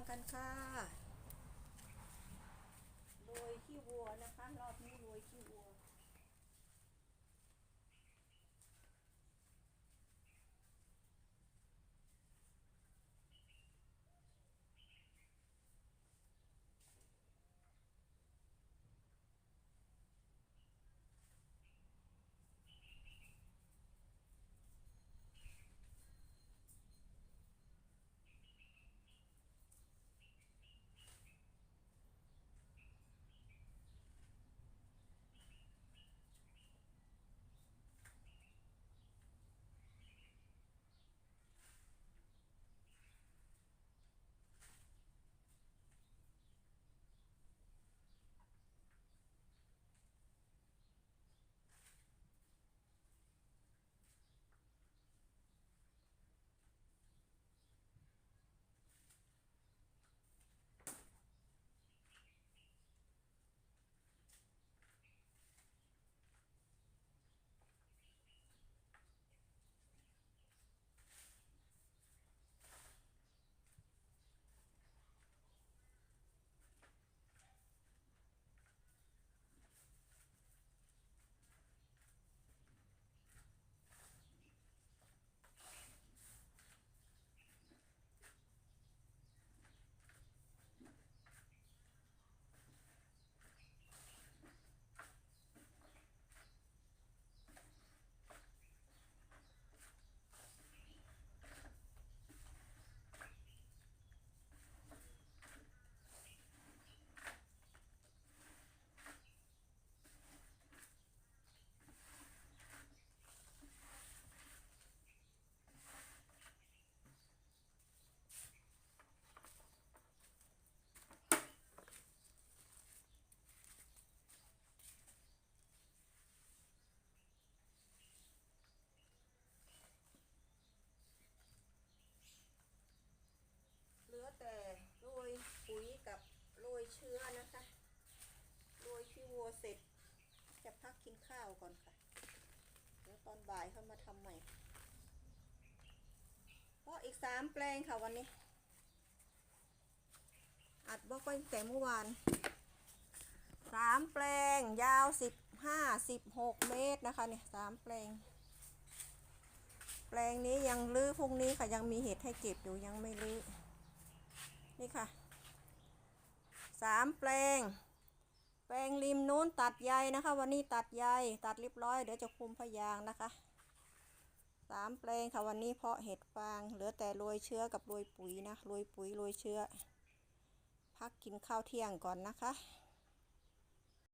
างกันค่ะ โดยขี้วัวนะคะ รอบนี้วัว เสร็จ จะพักกินข้าวก่อนค่ะเดี๋ยวตอนบ่ายเข้ามาทำใหม่ เพราะอีกสามแปลงค่ะวันนี้ อัดบอกไว้แต่เมื่อวานสามแปลงยาวสิบห้าสิบหกเมตรนะคะเนี่ยสามแปลง แปลงนี้ยังลื้อพรุ่งนี้ค่ะยังมีเห็ดให้เก็บอยู่ยังไม่ลื้อนี่ค่ะสามแปลง แปลงริมนู้นตัดใยนะคะ วันนี้ตัดใยตัดเรียบร้อยเดี๋ยวจะคุมพยางนะคะสามแปลงค่ะวันนี้เพาะเห็ดฟางเหลือแต่โรยเชื้อกับโรยปุ๋ยนะโรยปุ๋ยโรยเชื้อ พักกินข้าวเที่ยงก่อนนะคะ